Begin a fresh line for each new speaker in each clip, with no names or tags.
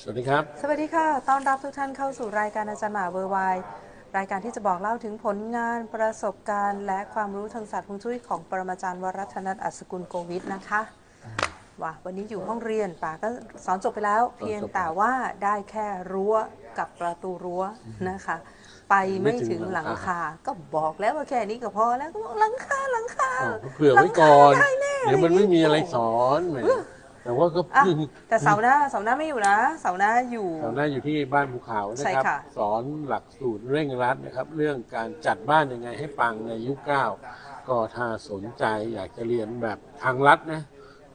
สวัสดีครับ
สวัสดีค่ะ ต้อนรับทุกท่านเข้าสู่รายการอาจารย์หมาเวอร์ไวด์รายการที่จะบอกเล่าถึงผลงานประสบการณ์ และความรู้ทางศาสตร์ฮวงจุ้ยของปรมาจารย์วรัตนัทอัศกุลโกวิทนะคะว่าวันนี้อยู่ห้องเรียนป่าก็สอนจบไปแล้ว เพียงแต่ว่าได้แค่รั้วกับประตูรั้วนะคะ ไปไม่ถึงหลังคา ก็บอกแล้วว่าแค่นี้ก็พอแล้วก็บอกหลังคาหลังคา
อ้าวเผื่อไว้ก่อน
หลังคาได้แน่
เดี๋ยวมันไม่มีอะไรสอน แหมแต่ว่าก็
อะแต่เสาร์หน้าเสาร์หน้าไม่อยู่นะเสาร์หน้าอยู่
เราหน้าอยู่ที่บ้านภูเขานะ
ใช่
ครับ
ค่ะ
สอนหลักสูตรเร่งรัดนะครับ เรื่องการจัดบ้านยังไงให้ปังในยุคเก้าก็ถ้าสนใจอยากจะเรียนแบบทางรัฐนะ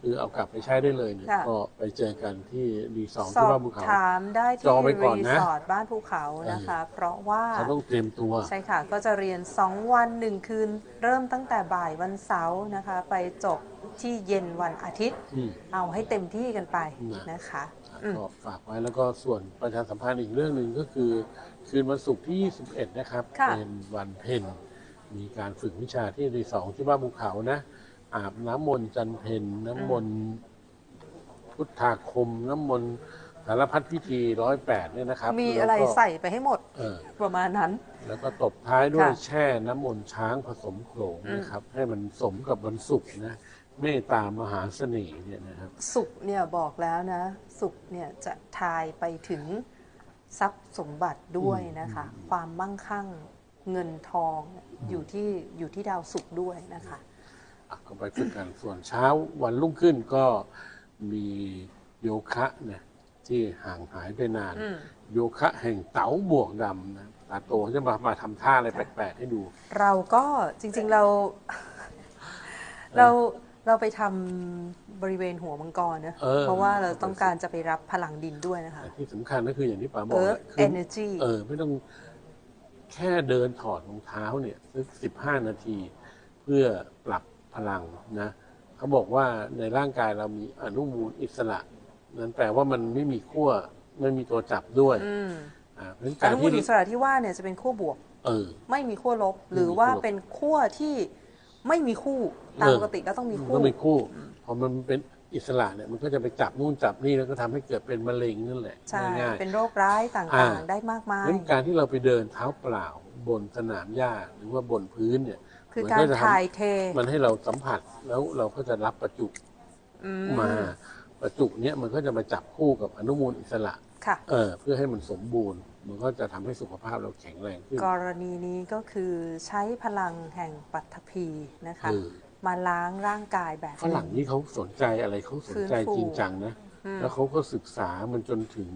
คือเอากลับไปใช้ได้เลยเนี่ย
ค่ะ
ก็ไปเจอกันที่รีสอร์ท
ส
ที่
อ
บ้าน
บ
ภูเขา
ถามได้
จ
ที่
องไปก่อน
รี
นะ
สอร์ทบ้านภูเขานะคะ เพราะว่า
เขาต้องเตรียมตัว
ใช่ค่ะ ก็จะเรียน 2 วัน 1 คืน เริ่มตั้งแต่บ่ายวันเสาร์นะคะ ไปจบที่เย็นวันอาทิตย์
อืม
เอาให้เต็มที่กันไป
นะ
นะคะ อืม
ก็ฝากไว้แล้วก็ส่วนประชาสัมพันธ์อีกเรื่องหนึ่งก็คือ คืนวันศุกร์ที่ 21 นะครับ
ค่ะ
เป็นวันเพ็ญมีการฝึกวิชาที่รีสอร์ทที่บ้านภูเขานะ อาบน้ำมนต์จันเพ็ญน้ำมนต์พุทธาคม น้ำมนต์สารพัดพิธีร้อยแปดเนี่ยนะครับ
มีอะไร
แล้วก็
ใส่ไปให้หมด
เออ
ประมาณนั้น
แล้วก็ตบท้ายด้วย
ค่ะ
แช่น้ำมนต์ช้างผสมโขลงนะครับ ให้มันสมกับวันศุกร์นะเมตตามหาเสน่ห์เนี่ยนะครับ
สุขเนี่ยบอกแล้วนะ สุขเนี่ยจะทายไปถึงทรัพย์สมบัติด้วยนะคะ ความมั่งคั่งเงินทองอยู่ที่อยู่ที่ดาวสุขด้วยนะคะ
อะ ก็ไปฝึกกันส่วนเช้าวันรุ่งขึ้นก็มีโยคะเนี่ยที่ห่างหายไปนาน
อืม
โยคะแห่งเต๋าบวกดำนะตาโตจะมามาทำท่าอะไรแปลกๆให้ดู
เราก็จริงๆเรา เราเราไปทำบริเวณหัวมังกรนะ
เออ
เพราะว่าเราต้องการจะไปรับพลังดินด้วยนะคะ
แต่ที่สำคัญก็คืออย่างที่ป๋าบอก
Earth
แหละคือ
Energy
เออไม่ต้องแค่เดินถอดรองเท้าเนี่ยสักสิบห้านาที เพื่อปรับ พลังนะเขาบอกว่าในร่างกายเรามีอนุมูลอิสระ นั้นแปลว่ามันไม่มีขั้วไม่มีตัวจับด้วย
อืม
อ่าเพราะฉะนั้น
อ
การ
นุมู
ที่
ลอิสระที่ว่าเนี่ยจะเป็นขั้วบวก
เออ
ไม่มีขั้วลบ หรือ
ไม่มีขั้วลบ
ว่าเป็นขั้วที่ไม่มีคู่ตาม
เออ
ปกติแล้วต้องมีคู่
ต้องมีคู่ พอมันเป็นอิสระเนี่ยมันก็จะไปจับนู่นจับนี่แล้วก็ทำให้เกิดเป็นมะเร็งนั่นแหละ
ใช่
ง่ายๆ
เป็นโรคร้ายต่
อ่าา
งๆ ได้มากมาย
เพราะฉะนั้นการที่เราไปเดินเท้าเปล่าบนสนามหญ้าหรือว่าบนพื้นเนี่ย
คือ
มัน
การ
ก็จะท
ถ่ายเทำ
มันให้เราสัมผัสแล้วเราก็จะรับประจุ
อืม
มาประจุเนี่ยมันก็จะมาจับคู่กับอนุมูลอิสระ
ค่ะ
เออเพื่อให้มันสมบูรณ์ มันก็จะทำให้สุขภาพเราแข็งแรงขึ้น
กรณีนี้ก็คือใช้พลังแห่งปัทภีนะคะ
เออ
มาล้างร่างกายแบบ
ฝรั่งนี่เขาสนใจอะไรเขาสนใจ
ฟื้นฟู
จริงจังนะ
อืม
แล้วเขาก็ศึกษามันจนถึง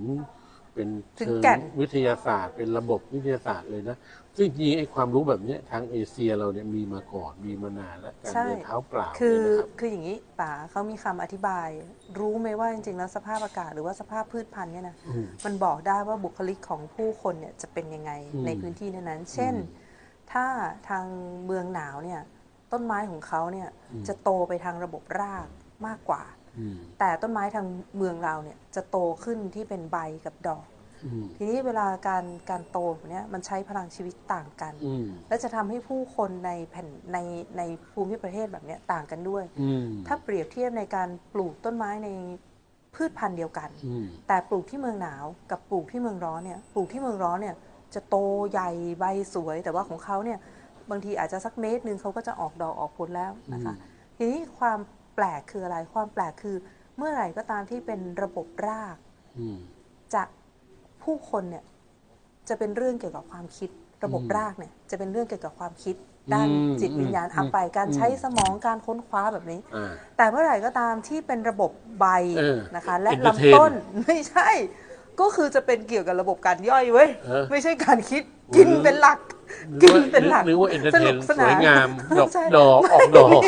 เป็น
ถึง
เชิง
แก่น
วิทยาศาสตร์ เป็นระบบวิทยาศาสตร์เลยนะซึ่งจริงๆไอ้ความรู้แบบเนี้ยทางเอเชียเราเนี่ยมีมาก่อนมีมานานแล้วการ
ใช่
เดินเท้าเปล่า
คือ
เนี่ยนะครับ
คืออย่างนี้ป๋าเขามีคำอธิบาย รู้ไหมว่าจริงๆแล้วสภาพอากาศหรือว่าสภาพพืชพันธุ์เนี่ยนะ
อืม
มันบอกได้ว่าบุคลิกของผู้คนเนี่ยจะเป็นยังไง
อืม
ในพื้นที่นั้นๆ เช่น ถ้าทางเมืองหนาวเนี่ยต้นไม้ของเขาเนี่ยจะโตไปทางระบบรากมากกว่า
อืม
แต่ต้นไม้ทางเมืองเราเนี่ยจะโตขึ้นที่เป็นใบกับดอก
อืม
ทีนี้เวลาการการโตแบบเนี้ยมันใช้พลังชีวิตต่างกัน
อืม
และจะทำให้ผู้คนในแผ่นในในภูมิประเทศแบบเนี้ยต่างกันด้วย
อืม
ถ้าเปรียบเทียบในการปลูกต้นไม้ในพืชพันธุ์เดียวกัน
อืม
แต่ปลูกที่เมืองหนาวกับปลูกที่เมืองร้อนเนี่ยปลูกที่เมืองร้อนเนี่ยจะโตใหญ่ใบสวย แต่ว่าของเขาเนี่ยบางทีอาจจะสักเมตรหนึ่งเขาก็จะออกดอกออกผลแล้วนะคะทีนี้ความ แปลกคืออะไร ความแปลกคือ เมื่อไหร่ก็ตามที่เป็นระบบราก
อืม
จะผู้คนเนี่ยจะเป็นเรื่องเกี่ยวกับความคิด ระบบ
อืม
รากเนี่ย จะเป็นเรื่องเกี่ยวกับความคิด ด้าน
อืม
จิตวิญญาณ
อืม
อัไปการ
อืม
ใช้สมองการค้นคว้าแบบนี้
อ่า
แต่เมื่อไหร่ก็ตามที่เป็นระบบใบ
เออ
นะคะ และ
entertain
ลำต้นไม่ใช่ ก็คือจะเป็นเกี่ยวกับระบบการย่อยเว้ย
เออ
ไม่ใช่การคิดกินเป็นหลัก กินเป็นหลัก
นึกว่าเอนเตอร์
ส
เท
นุ
น
กส
ส
นาน
วยงามดอก
ใช่
ดอกออกดอก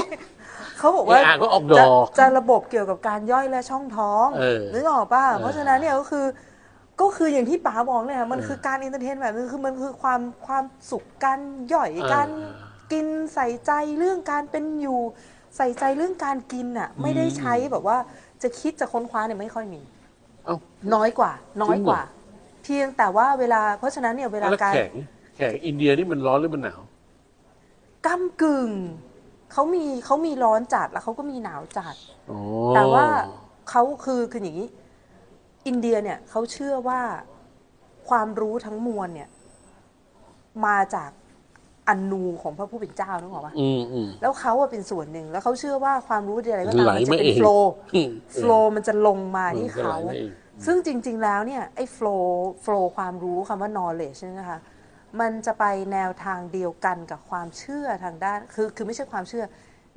เขาบอกว่า
เอออะก็ออกด
จะ
อก
จะระบบเกี่ยวกับการย่อยและช่องท้อง
เออ
นึกออกป่ะ
เออ
เพราะฉะนั้นเนี่ยก็คือ ก็คืออย่างที่ป๋าบอกเนี่ยมันคือการอินเตอร์เทนแบบนึงคือมันคือความความสุขการย่อย
เออ
การกินใส่ใจเรื่องการเป็นอยู่ ใส่ใจเรื่องการกินอะ ไม่ได้ใช้แบบว่าจะคิดจะค้นคว้าเนี่ยไม่ค่อยมี
เอ้า
น้อยกว่า น้อยกว่า
จริงเหร
เพียงแต่ว่าเวลา เพราะฉะนั้นเนี่ยเวลา
แล้ว
การ
แขกแขกอินเดียนี่มันร้อนหรือมันหนาว
ก้ากึ่ง เขามีเขามีร้อนจัดแล้วเขาก็มีหนาวจัด
อ๋อ
แต่ว่าเขาคือคืออย่างนี้ อินเดียเนี่ยเขาเชื่อว่าความรู้ทั้งมวลเนี่ย มาจากอนูของพระผู้เป็นเจ้านึกออกปะ
อืมอืม
แล้วเขาอะเป็นส่วนหนึ่ง แล้วเขาเชื่อว่าความรู้อะไรก็
มัน
ตาม
ไหล
มันจะ
มา
เป็
เอนง
โฟล์
อืม
โฟล์มันจะลงมาที่
มันจะไหล
เขา
มาเอง
ซึ่งจริง ๆ แล้วเนี่ยไอ้ flow flow ความรู้คำว่า knowledge เนี่ยนะคะ มันจะไปแนวทางเดียวกันกับความเชื่อทางด้าน คือคือไม่ใช่ความเชื่อ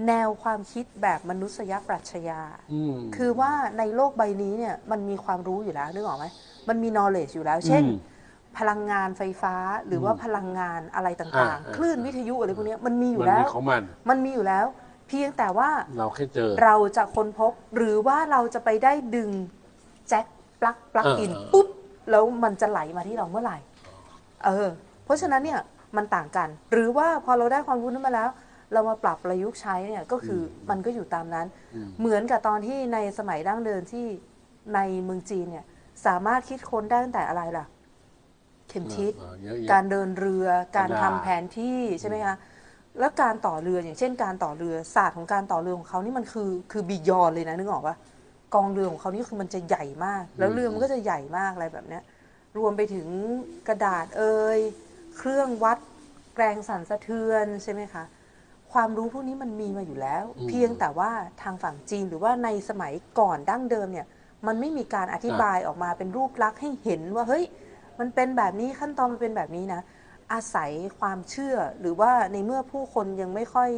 แนวความคิดแบบมนุษยปรัชญา
อืม
คือว่าในโลกใบนี้เนี่ยมันมีความรู้อยู่แล้วนึกออกไหมมันมี knowledge อยู่แล้ว เช่น
อืม
พลังงานไฟฟ้าหรือว่าพลังงานอะไรต่าง
อ่า
ๆคลื่นวิทยุอะไรพวกเนี้ยมันมีอยู่
มัน
แล้
มี
ว
ของมัน
มันมีอยู่แล้ว เพียงแต่ว่า
เราแค่เจอ
เราจะค้นพบหรือว่าเราจะไปได้ดึงแจ็คปลั๊กปลั๊ก
เออ
อิน
เออ
ปุ๊บแล้วมันจะไหลมาที่เราเมื่อไหร่ เออเพ ราะฉะนั้นเนี่ยมันต่างกัน หรือว่าพอเราได้ความรู้นั้นมาแล้ว เรามาปรับประยุกต์ใช้เนี่ยก็คืออมันก็อยู่ตามนั้น
อืม
เหมือนกับตอนที่ในสมัยดั้งเดิมที่ในเมืองจีนเนี่ยสามารถคิดค้นได้ตั้งแต่อะไรล่ะ เข็มทิศ
เออเยอะแยะ
การเดินเรือ การ
กระ
ทำ
ดาษ
แผนที่ใช่ไหมคะแล้วการต่อเรืออย่างเช่น การต่อเรือศาสตร์ของการต่อเรือของเขานี่มันคือคือบียอนเลยนะนึกออกปะกองเรือของเขานี่คือมันจะใหญ่มาก แล้วเรือมันก็จะใหญ่มากอะไรแบบเนี้ย รวมไปถึงกระดาษเอ่ย เครื่องวัดแรงสั่นสะเทือนใช่ไหมคะ ความรู้พวกนี้มันมีมาอยู่แล้ว
อืม
เพียงแต่ว่าทางฝั่งจีนหรือว่าในสมัยก่อนดั้งเดิมเนี่ย มันไม่มีการอธิบายออกมาเป็นรูปลักษณ์ให้เห็นว่าเฮ้ย มันเป็นแบบนี้ขั้นตอนมันเป็นแบบนี้นะ อาศัยความเชื่อหรือว่าในเมื่อผู้คนยังไม่ค่อย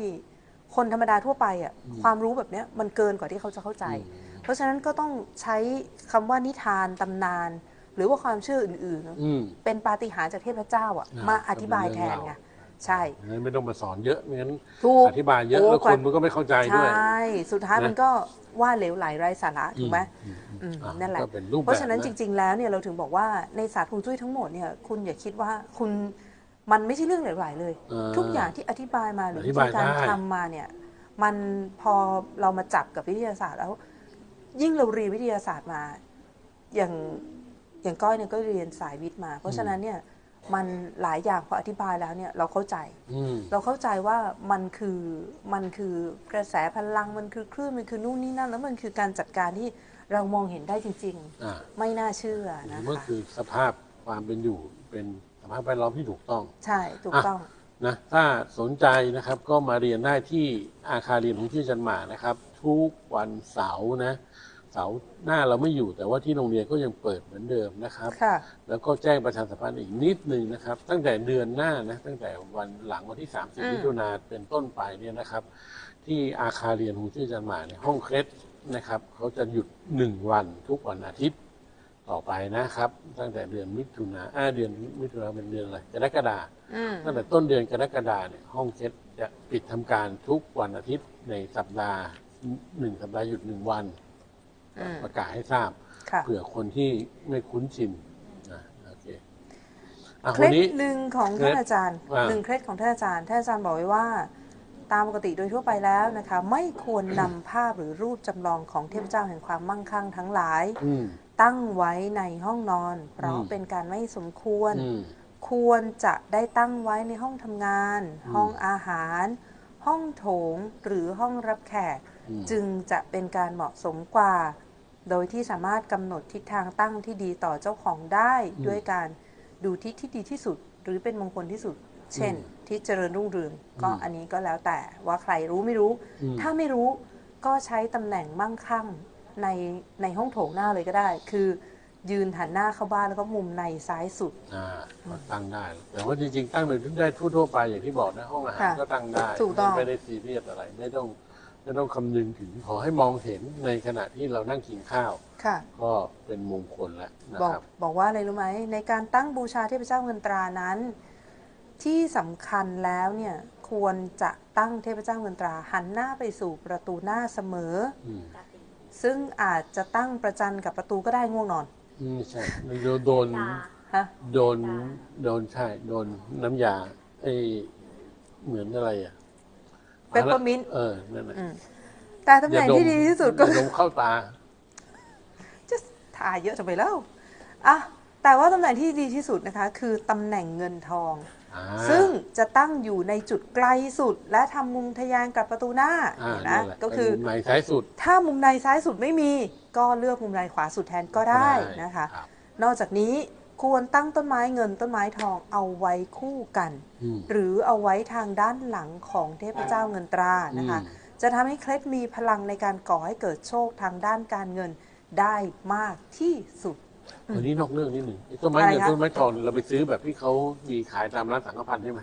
คนธรรมดาทั่วไปอะ่ะความรู้แบบเนี้ยมันเกินกว่าที่เขาจะเข้าใจ เพราะฉะนั้นก็ต้องใช้คำว่านิทานตำนาน หรือว่าความเชื่ออื่นๆ
อืม
เป็นปาฏิหาริย์จากเทพเจ้าอะ
อ่า
มาอธิบายแทน
ก็เป็นเรื่
ไง
องราว
ใช่
งั้นไม่ต้องมาสอนเยอะไม่งั้น
ถูก
อธิบายเยอะ
โอ้
แล้ว
ก
ค
ว่า
นมันก็ไม่เข้าใจ
ใช
ด้วย่
สุดท้าย
นะ
มันก็ว่าเหลวไหลไร้สาระถูกไหม
อืม
อืม
อะ
นั่นแหละ
ก็เป็นรูปแบบ
เพราะฉะนั้น
นะ
จริง ๆ แล้วเนี่ยเราถึงบอกว่าในศาสตร์ฮวงจุ้ยทั้งหมดเนี่ยคุณอย่าคิดว่าคุณมันไม่ใช่เรื่องเหลวไหลเลย
เออ
ทุกอย่างที่อธิบายมาหรือ
อธิ
วิ
บาย
ธีการ
ได้
ทำมาเนี่ยมันพอเรามาจับกับวิทยาศาสตร์แล้ว ยิ่งเราเรียนวิทยาศาสตร์มา อย่าง อย่างก้อยเนี่ยก็เรียนสายวิทย์มา เพราะฉะนั้นเนี่ยมันหลายอย่างพออธิบายแล้วเนี่ยเราเข้าใจ
อืม
เราเข้าใจว่ามันคือมันคือกระแสพลังมันคือคลื่นมันคือนู่นนี่นั่น แล้วมันคือการจัดการที่เรามองเห็นได้จริง
อ่า
ๆ ไม่น่าเชื่อนะ
มัน
คะ
คือสภาพความเป็นอยู่เป็นสภาพแวดล้อมที่ถูกต้อง
ใช่ถูกต้อง
นะถ้าสนใจนะครับก็มาเรียนได้ที่อาคารเรียนของที่จันหมานะครับ ทุกวันเสาร์นะ เสาร์หน้าเราไม่อยู่แต่ว่าที่โรงเรียนก็ยังเปิดเหมือนเดิมนะครับ
ค่ะ
แล้วก็แจ้งประชาสัมพันธ์อีกนิดนึงนะครับ ตั้งแต่เดือนหน้านะตั้งแต่วันหลังวันที่
อืม
30 มิถุนาเป็นต้นไปเนี่ยนะครับ ที่อาคารเรียนของชื่อจันหมาในยห้องเคล็ดนะครับเขาจะหยุดหนึ่งวันทุกวันอาทิตย์ต่อไปนะครับ ตั้งแต่เดือนมิถุนาอ่าเดือนมิถุนาเป็นเดือนอะไรกรกฎา
อืม
ตั้งแต่ต้นเดือนกรกฎาเนี่ยห้องเคล็ดจะปิดทำการทุกวันอาทิตย์ในสัปดาห์หนึ่งสัปดาห์หยุดหนึ่งวัน
อืม
ประกาศให้ทราบ
ค่ะ
เผื่อคนที่ไม่คุ้นชินนะโอเคอะ
เค
วั
ล็
น
ด
นี้
หนึ่งของท่านอาจารย์
ว่า
หนึ่งเคล็ดของท่านอาจารย์ท่านอาจารย์บอกไว้ว่า ตามปกติโดยทั่วไปแล้วนะคะ ไม่ควรนำภาพหรือรูปจำลองของเทพเจ้าแห่งความมั่งคั่งทั้งหลาย
อืม
ตั้งไว้ในห้องนอน เพราะ
อืม
เป็นการไม่สมควร
อืม
ควรจะได้ตั้งไว้ในห้องทำงาน
อืม
ห้องอาหาร ห้องโถงหรือห้องรับแขก
อืม
จึงจะเป็นการเหมาะสมกว่า โดยที่สามารถกำหนดทิศทางตั้งที่ดีต่อเจ้าของได้ด้วยการดูทิศที่ดีที่สุด หรือเป็นมงคลที่สุด เช่นทิศเจริญรุ่งเรืองก็อันนี้ก็แล้วแต่ว่าใครรู้ไม่รู้
อืม
ถ้าไม่รู้ก็ใช้ตำแหน่งมั่งคั่งในในห้องโถงหน้าเลยก็ได้ คือยืนหันหน้าเข้าบ้านแล้วก็มุมในซ้ายสุด
อ่าก็ตั้งได้ แต่ว่าจริงๆตั้งเลยได้ทั่วๆไปอย่างที่บอกนะห้องอาหาร
ค่ะ
ก็ตั้งได้
ถูกต้อง
ไม่ได้ซีเรียสอะไรไม่ต้อง ไม่ต้องคำนึงถึงขอให้มองเห็นในขณะที่เรานั่งกินข้าว
ค่ะ
ก็เป็นมงคลแล้วนะ
บอก
ครับ
บอกว่าอะไรรู้ไหมในการตั้งบูชาเทพเจ้าเงินตรานั้น ที่สำคัญแล้วเนี่ยควรจะตั้งเทพเจ้าเงินตราหันหน้าไปสู่ประตูหน้าเสมอ
อืม
ซึ่งอาจจะตั้งประจันกับประตูก็ได้ง่วงนอน
อืมใช่โดนโดน
ฮะ
โดน โดนใช่ โดนน้ำยาไอเหมือนอะไรอะ
เปปเปอร์มินต์
เออนั่นแหละ
อืมแต่ตำแหน่งที่ดีที่สุดก็
อย่าดมเข้าตา
จะทาเยอะจะไปแล้วอะแต่ว่าตำแหน่งที่ดีที่สุดนะคะ คือตำแหน่งเงินทอง
อ่า
ซึ่งจะตั้งอยู่ในจุดไกลสุด และทำมุมทะแยงกับประตูหน้า
อ่า
เห็นไหม
นั่นแหละ
ก็คือ
เป็นมุมในซ้ายสุด
ถ้ามุมในซ้ายสุดไม่มี ก็เลือกมุมในขวาสุดแทนก็ได้นะคะ
รับ
นอกจากนี้ ควรตั้งต้นไม้เงินต้นไม้ทองเอาไว้คู่กัน
อืม
หรือเอาไว้ทางด้านหลังของเทพเจ้าเงินตรานะคะ
อืม
จะทำให้เคล็ดมีพลังในการก่อให้เกิดโชคทางด้านการเงินได้มากที่สุด
วันนี้นอกเรื่องนิดหนึ่งไอ้ต้นไม้
อะไร
เงิน
คะ
ต้นไม้ทองเราไปซื้อแบบที่เขามีขายตามร้านสังฆพันธ์ใช่ไหม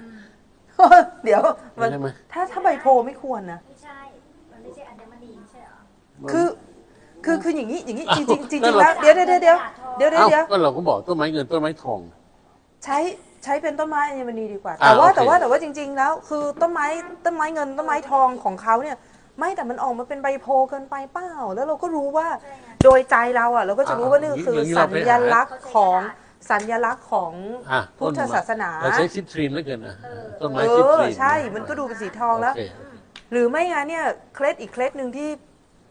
เดี๋ยวมัน
ใช่ไหม
ถ้าถ้าใบโพไม่ควรนะ
ไม่ใช่ มันไม่ใช่อัญมณีไม่ใช่เหรอ
คือ คือคืออย่างนี้อย่างนี้จริงๆจริง
นั่น
ๆ
เหรอ
แล้วเดี๋ยวเดี๋ยวเดี๋ยวเดี๋ยวเดี๋ยวเดี๋ยว
เอ้า
เดี๋ยว
ก็เราก็บอกต้นไม้เงินต้นไม้ทอง
ใช้ใช้เป็นต้นไม้อัญมณีดีกว่า
อ่า
แต่ว่า
โอเค
แต่ว่าแต่ว่าจริง ๆ แล้ว คือต้นไม้ต้นไม้เงินต้นไม้ทองของเขาเนี่ย ไม่แต่มันออกมาเป็นใบโพเกินไปเปล่าแล้วเราก็รู้ว่า
ใช่ไง
โดยใจเราอะ เราก็จะรู้ว่านี่คือ
อย่างนี้
สั
เราไป
ญ
หา
ลักษณ์ของสัญลักษณ์ของ
อะ
พุทธศาสนา
เราใช้ซิตรีนแล้วเกินนะ
เออ
ต้นไม้
เอ
ซิต
อ
รีน
ใช่มันก็ดูเป็นสีทองแล้ว
โเค
หรือไม่งั้นเนี่ยเคล็ดอีกเคล็ดหนึ่งที่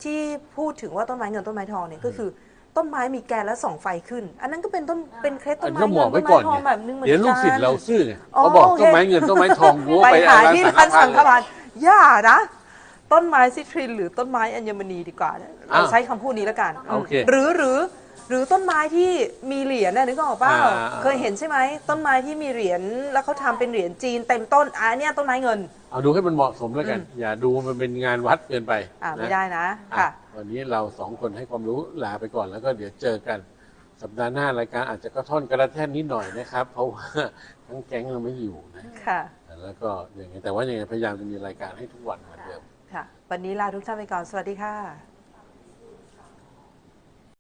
ที่พูดถึงว่าต้นไม้เงินต้นไม้ทองเนี่ยก็คือต้นไม้มีแกนและส่องไฟขึ้น อันนั้นก็เป็นต้นเป็นเคล็ด
อั
ต้
น
นไม้
ก็บ
เงิ
อก
น
ไว้
ต้น
ก่อ
ไม้
น
ทอง
ไง
แบบนึงเหมือนกัน
เดี๋ยวลูกศิษย์เราซื่อไง
อ๋อ
เขาบอก
โอเค
ต้นไม้เงินต้นไม้ทองวัว
ไป
ไป
หา
ร้าน
ที่
สังฆ
ร้าน
พั
สั
น
ง
ธ์
ฆ
เลย
ทานอย่านะ ต้นไม้ซิทรินหรือต้นไม้อัญมณีดีกว่าเนี่ยเรา
อ้าว
ใช้คำพูดนี้แล้วกัน
โอเค
หรือหรือ หรือต้นไม้ที่มีเหรียญน่ะนึกออกเปล่า
อ่า
เคยเห็นใช่ไหมต้นไม้ที่มีเหรียญแล้วเขาทำเป็นเหรียญจีนเต็มต้นอะเนี่ยต้นไม้เงิน
เอาดูให้มันเหมาะสมแล้วกัน อย่าดูมันเป็นงานวัดเกินไป
อ่า
นะ
ไม่ได้นะ
อะ
ค่ะ
วันนี้เราสองคนให้ความรู้ลาไปก่อนแล้วก็เดี๋ยวเจอกัน สัปดาห์หน้ารายการอาจจะกระท่อนกระแท่นนิดหน่อยนะครับ เพราะว่าทั้งแก๊งเราไม่อยู่นะ
ค่ะ
แล้วก็อย่างไงแต่ว่ายังไงพยายามจะมีรายการให้ทุกวันเหมือนเดิม
ค่ะ วันนี้ลาทุกท่านไปก่อน สวัสดีค่ะ